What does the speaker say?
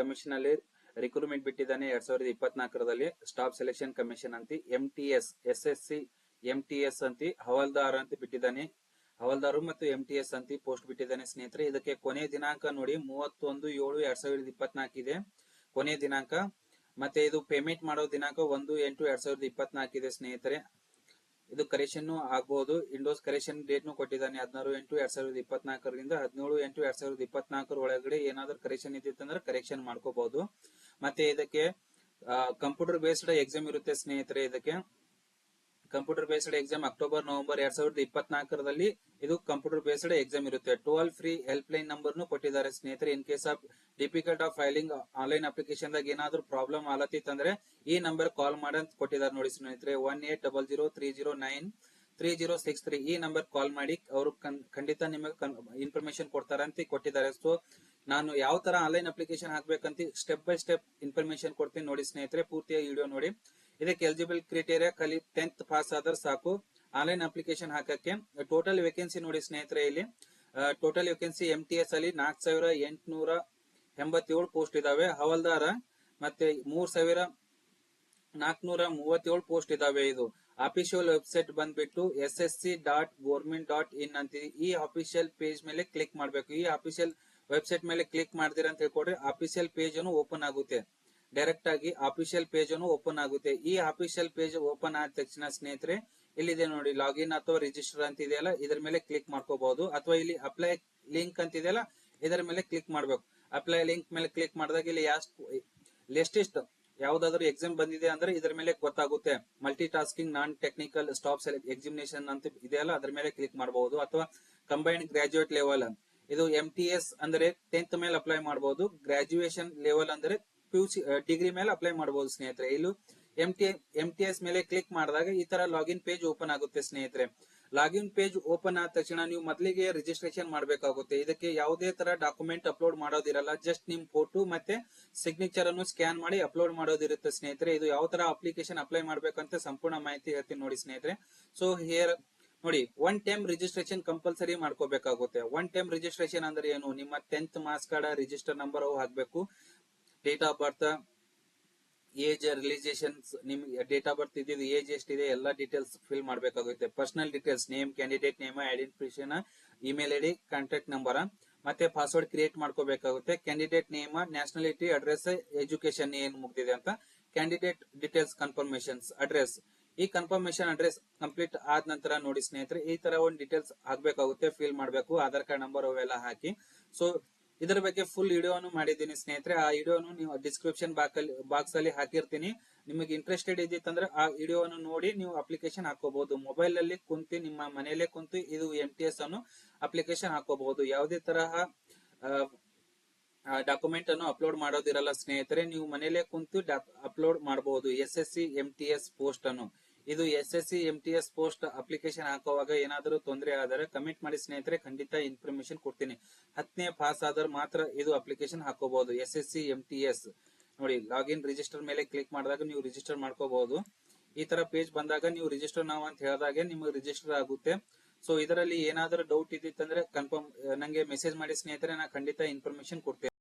Commission ಅಲ್ಲಿ recruitment ಬಿಟ್ಟಿದ್ದಾನೆ ಎರಡ್ ಸಾವಿರದ ಇಪ್ಪತ್ನಾಲ್ಕರಲ್ಲಿ ಸ್ಟಾಫ್ ಸೆಲೆಕ್ಷನ್ ಕಮಿಷನ್ ಅಂತ M T S S S C M T S ಅಂತ, ಹವಾಲ್ದಾರ್ ಅಂತ ಬಿಟ್ಟಿದ್ದಾನೆ. ಹವಾಲ್ದಾರು ಮತ್ತು ಎಂ ಟಿ ಎಸ್ ಅಂತ ಪೋಸ್ಟ್ ಬಿಟ್ಟಿದ್ದಾನೆ ಸ್ನೇಹಿತರೆ. ಇದಕ್ಕೆ ಕೊನೆ ದಿನಾಂಕ ನೋಡಿ, ಮೂವತ್ತೊಂದು ಏಳು ಎರಡ್ ಸಾವಿರದ ಇಪ್ಪತ್ನಾಲ್ಕು ಇದೆ. ಕೊನೆ ದಿನಾಂಕ. ಮತ್ತೆ ಇದು ಪೇಮೆಂಟ್ ಮಾಡೋ ದಿನಾಂಕ ಒಂದು ಎಂಟು ಎರಡ್ ಸಾವಿರದ ಇಪ್ಪತ್ನಾಲ್ಕು ಇದೆ ಸ್ನೇಹಿತರೆ. ಇದು ಕರೆಕ್ಷನ್ ಆಗಬಹುದು ಇಂಡೋಸ್ ಕರೆಕ್ಷನ್ ಡೇಟ್ ನು ಕೊಟ್ಟಿದ್ದಾನೆ. ಹದಿನಾರು ಎಂಟು ಎರಡ್ ಸಾವಿರದ ಇಪ್ಪತ್ನಾಲ್ಕರಿಂದ ಹದಿನೇಳು ಎಂಟು ಎರಡ್ ಸಾವಿರದ ಇಪ್ಪತ್ನಾಲ್ಕರ ಒಳಗಡೆ ಏನಾದ್ರೂ ಕರೆಕ್ಷನ್ ಇದ್ದಿತ್ತಂದ್ರೆ ಕರೆಕ್ಷನ್ ಮಾಡ್ಕೋಬಹುದು ಮತ್ತೆ ಇದಕ್ಕೆ ಕಂಪ್ಯೂಟರ್ ಬೇಸ್ಡ್ ಎಕ್ಸಾಮ್ ಇರುತ್ತೆ ಸ್ನೇಹಿತರೆ ಇದಕ್ಕೆ. Computer based exam October November ಎರಡ್ ಸಾವಿರದ ಇಪ್ಪತ್ನಾಲ್ಕರಲ್ಲಿ ಇದು ಕಂಪ್ಯೂಟರ್ ಬೇಸ್ಡ್ ಎಕ್ಸಾಮ್ ಇರುತ್ತೆ. Toll free help line number ನು ಕೊಟ್ಟಿದ್ದಾರೆ ಸ್ನೇಹಿತರೆ. In case of difficult of filing online application ದಾಗ ಏನಾದ್ರು ಪ್ರಾಬ್ಲಮ್ ಆಲತ್ತಿತ್ತಂದ್ರೆ ಈ ನಂಬರ್ ಕಾಲ್ ಮಾಡಂತ ಕೊಟ್ಟಿದ್ದಾರೆ ನೋಡಿ ಸ್ನೇಹಿತರೆ one eight double zero three zero nine three zero six three ಈ ನಂಬರ್ ಕಾಲ್ ಮಾಡಿ ಅವರು ಖಂಡಿತ ನಿಮಗೆ ಇನ್ಫಾರ್ಮೇಶನ್ ಅಂತ ಕೊಟ್ಟಿದ್ದಾರೆ ಸೊ ನಾನು ಯಾವ ತರ ಆನ್ಲೈನ್ ಅಪ್ಲಿಕೇಶನ್ ಹಾಕ್ಬೇಕಂತ ಸ್ಟೆಪ್ ಬೈ ಸ್ಟೆಪ್ ಇನ್ಫಾರ್ಮೇಶನ್ ಕೊಡ್ತೀನಿ ನೋಡಿ ಸ್ನೇಹಿತರೆ ಪೂರ್ತಿಯಾಗಿ ವಿಡಿಯೋ ನೋಡಿ. ಇದಕ್ಕೆ ಎಲಿಜಿಬಲ್ ಕ್ರೈಟೇರಿಯಾ ಕಲಿ ಟೆಂತ್ ಪಾಸ್ ಆದ್ರೆ ಸಾಕು. ಆನ್ಲೈನ್ ಅಪ್ಲಿಕೇಶನ್ ಹಾಕಕ್ಕೆ ಟೋಟಲ್ ವೇಕೆನ್ಸಿ ನೋಡಿ ಸ್ನೇಹಿತರೆ ಇಲ್ಲಿ. Total vacancy M T S ಅಲ್ಲಿ ನಾಲ್ಕು ಸಾವಿರ ಎಂಟುನೂರ ಎಂಬತ್ತೇಳು ಪೋಸ್ಟ್ ಇದಾವೆ. ಹವಾಲ್ದಾರ ಮತ್ತೆ ಮೂರ್ ಸಾವಿರ ನಾಲ್ಕನೂರ ಮೂವತ್ತೇಳು ಪೋಸ್ಟ್ ಇದಾವೆ ಇದು. ಅಫಿಷಿಯಲ್ ವೆಬ್ಸೈಟ್ ಬಂದ್ಬಿಟ್ಟು S S C dot government dot in ಅಂತ ಈ ಅಫಿಷಿಯಲ್ ಪೇಜ್ ಮೇಲೆ ಕ್ಲಿಕ್ ಮಾಡಬೇಕು. ಈ ಅಫಿಷಿಯಲ್ ವೆಬ್ಸೈಟ್ ಮೇಲೆ ಕ್ಲಿಕ್ ಮಾಡ್ತೀರಾ ಅಂತ ಹೇಳ್ಕೊಡ್ರಿ ಅಫಿಷಿಯಲ್ ಪೇಜ್ ಅನ್ನು ಓಪನ್ ಆಗುತ್ತೆ. ಡೈರೆಕ್ಟ್ ಆಗಿ ಅಫಿಷಿಯಲ್ ಪೇಜ್ ಅನ್ನು ಓಪನ್ ಆಗುತ್ತೆ. ಈ ಅಫಿಷಿಯಲ್ ಪೇಜ್ ಓಪನ್ ಆದ ತಕ್ಷಣ ಸ್ನೇಹಿತರೆ, ಇಲ್ಲಿದೆ ನೋಡಿ ಲಾಗಿನ್ ಅಥವಾ ರಿಜಿಸ್ಟರ್ ಅಂತ ಇದೆಯಲ್ಲ, ಇದರ ಮೇಲೆ ಕ್ಲಿಕ್ ಮಾಡ್ಕೋಬಹುದು ಅಥವಾ ಇಲ್ಲಿ ಅಪ್ಲೈ ಲಿಂಕ್ ಅಂತ ಇದೆಯಲ್ಲ, ಇದರ ಮೇಲೆ ಕ್ಲಿಕ್ ಮಾಡ್ಬೇಕು. ಅಪ್ಲೈ ಲಿಂಕ್ ಮೇಲೆ ಕ್ಲಿಕ್ ಮಾಡಿದಾಗ ಇಲ್ಲಿ ಲೆಸ್ಟಿಸ್ಟ್ ಯಾವ್ದಾದ್ರು ಎಕ್ಸಾಮ್ ಬಂದಿದೆ ಅಂದ್ರೆ ಇದ್ರ ಮೇಲೆ ಗೊತ್ತಾಗುತ್ತೆ. Multi tasking non technical staff select examination ಅಂತ ಇದೆಯಲ್ಲ ಅದ್ರ ಮೇಲೆ ಕ್ಲಿಕ್ ಮಾಡಬಹುದು ಅಥವಾ ಕಂಬೈನ್ಡ್ ಗ್ರಾಜುಯೇಟ್ ಲೆವೆಲ್ ಇದು ಎಂ ಟಿ ಎಸ್ ಅಂದ್ರೆ ಟೆಂತ್ ಮೇಲೆ ಅಪ್ಲೈ ಮಾಡಬಹುದು ಗ್ರಾಜುಯೇಷನ್ ಲೆವೆಲ್ ಅಂದ್ರೆ ಪಿ ಸಿ ಡಿಗ್ರಿ ಮೇಲೆ ಅಪ್ಲೈ ಮಾಡಬಹುದು ಸ್ನೇಹಿತರೆ. ಇಲ್ಲೂ M T M T S ಮೇಲೆ ಕ್ಲಿಕ್ ಮಾಡಿದಾಗ ಈ ತರ ಲಾಗಿನ್ ಪೇಜ್ ಓಪನ್ ಆಗುತ್ತೆ ಸ್ನೇಹಿತರೆ. ಲಾಗಿನ್ ಪೇಜ್ ಓಪನ್ ಆದ ತಕ್ಷಣ ನೀವು ಮೊದಲಿಗೆ ರಿಜಿಸ್ಟ್ರೇಷನ್ ಮಾಡಬೇಕಾಗುತ್ತೆ. ಇದಕ್ಕೆ ಯಾವುದೇ ತರ ಡಾಕ್ಯುಮೆಂಟ್ ಅಪ್ಲೋಡ್ ಮಾಡೋದಿರಲ್ಲ. ಜಸ್ಟ್ ನಿಮ್ ಫೋಟೋ ಮತ್ತೆ ಸಿಗ್ನೇಚರ್ ಅನ್ನು ಸ್ಕ್ಯಾನ್ ಮಾಡಿ ಅಪ್ಲೋಡ್ ಮಾಡೋದಿರುತ್ತೆ ಸ್ನೇಹಿತರೆ. ಇದು ಯಾವ ತರ ಅಪ್ಲಿಕೇಶನ್ ಅಪ್ಲೈ ಮಾಡ್ಬೇಕಂತ ಸಂಪೂರ್ಣ ಮಾಹಿತಿ ಹೇಳ್ತೀನಿ ನೋಡಿ ಸ್ನೇಹಿತರೆ. ಸೊ ಹಿಯರ್ ನೋಡಿ ಒನ್ ಟೈಮ್ ರಿಜಿಸ್ಟ್ರೇಷನ್ ಕಂಪಲ್ಸರಿ ಮಾಡ್ಕೋಬೇಕಾಗುತ್ತೆ. ಒನ್ ಟೈಮ್ ರಿಜಿಸ್ಟ್ರೇಷನ್ ಅಂದ್ರೆ ಏನು? ನಿಮ್ಮ tenth marks card register number ಅವು ಹಾಕ್ಬೇಕು. Date of birth age relaxation ನಿಮ್ಗೆ ಡೇಟ್ ಆಫ್ ಬರ್ತ್ ಇದ್ದಿದ್ದು ಏಜ್ ಎಷ್ಟಿದೆ, ಎಲ್ಲ ಡೀಟೇಲ್ಸ್ ಫಿಲ್ ಮಾಡಬೇಕಾಗುತ್ತೆ. Personal details name candidate name identification email ID contact number ಮತ್ತೆ ಪಾಸ್ವರ್ಡ್ ಕ್ರಿಯೇಟ್ ಮಾಡ್ಕೋಬೇಕಾಗುತ್ತೆ. Candidate name nationality address education ಏನ್ ಮುಗ್ದಿದೆ ಅಂತ. ಕ್ಯಾಂಡಿಡೇಟ್ ಡೀಟೇಲ್ಸ್ ಕನ್ಫರ್ಮೇಶನ್ಸ್ ಅಡ್ರೆಸ್ ಈ ಕನ್ಫರ್ಮೇಶನ್ ಅಡ್ರೆಸ್ ಕಂಪ್ಲೀಟ್ ಆದ ನಂತರ ನೋಡಿ ಸ್ನೇಹಿತರೆ, ಈ ತರ ಒಂದು ಡೀಟೇಲ್ಸ್ ಹಾಕ್ಬೇಕಾಗುತ್ತೆ ಫಿಲ್ ಮಾಡಬೇಕು, ಆಧಾರ್ ಕಾರ್ಡ್ ನಂಬರ್ ಅವೆಲ್ಲ ಹಾಕಿ. ಸೊ ಇದರ ಬಗ್ಗೆ ಫುಲ್ ವಿಡಿಯೋನು ಮಾಡಿದ್ದೀನಿ ಸ್ನೇಹಿತರೆ. ಆ ವಿಡಿಯೋನು ನೀವು ಡಿಸ್ಕ್ರಿಪ್ಷನ್ ಬಾಕ್ಸ್ ಅಲ್ಲಿ ಹಾಕಿರ್ತೀನಿ. ನಿಮಗೆ ಇಂಟ್ರೆಸ್ಟೆಡ್ ಇದ್ದಿತ್ತಂದ್ರೆ ಆ ವಿಡಿಯೋವನ್ನು ನೋಡಿ ನೀವು ಅಪ್ಲಿಕೇಶನ್ ಹಾಕೋಬಹುದು ಮೊಬೈಲ್ ಅಲ್ಲಿ ಕುಂತು, ನಿಮ್ಮ ಮನೆಯಲ್ಲೇ ಕುಂತು ಇದು ಎಂ ಟಿ ಎಸ್ ಅನ್ನು ಅಪ್ಲಿಕೇಶನ್ ಹಾಕೋಬಹುದು. ಯಾವುದೇ ತರಹ ಡಾಕ್ಯುಮೆಂಟ್ ಅನ್ನು ಅಪ್ಲೋಡ್ ಮಾಡೋದಿರಲ್ಲ ಸ್ನೇಹಿತರೆ. ನೀವು ಮನೆಯಲ್ಲೇ ಕುಂತು ಅಪ್ಲೋಡ್ ಮಾಡಬಹುದು S S C M T S post ಅನ್ನು. ಇದು S S C M T S post application ಹಾಕುವಾಗ ಏನಾದರೂ ತೊಂದರೆ ಆದರೆ ಕಮೆಂಟ್ ಮಾಡಿ ಸ್ನೇಹಿತರೆ, ಖಂಡಿತ ಇನ್ಫಾರ್ಮೇಶನ್ ಕೊಡ್ತೀನಿ. ಹತ್ತನೇ ಪಾಸ್ ಆದ್ರೆ ಮಾತ್ರ ಇದು ಅಪ್ಲಿಕೇಶನ್ ಹಾಕೋಬಹುದು. S S C M T S ನೋಡಿ, ಲಾಗಿನ್ ರಿಜಿಸ್ಟರ್ ಮೇಲೆ ಕ್ಲಿಕ್ ಮಾಡಿದಾಗ ನೀವು ರಿಜಿಸ್ಟರ್ ಮಾಡ್ಕೋಬಹುದು. ಈ ತರ ಪೇಜ್ ಬಂದಾಗ ನೀವು ರಿಜಿಸ್ಟರ್ ನಾವು ಅಂತ ಹೇಳಿದಾಗ ನಿಮಗೆ ರಿಜಿಸ್ಟರ್ ಆಗುತ್ತೆ. ಸೊ, ಇದರಲ್ಲಿ ಏನಾದರೂ ಡೌಟ್ ಇದ್ದಿತ್ತಂದ್ರೆ ಕನ್ಫರ್ಮ್, ನಂಗೆ ಮೆಸೇಜ್ ಮಾಡಿ ಸ್ನೇಹಿತರೆ ನಾ ಖಂಡಿತ ಇನ್ಫಾರ್ಮೇಶನ್ ಕೊಡ್ತೇನೆ.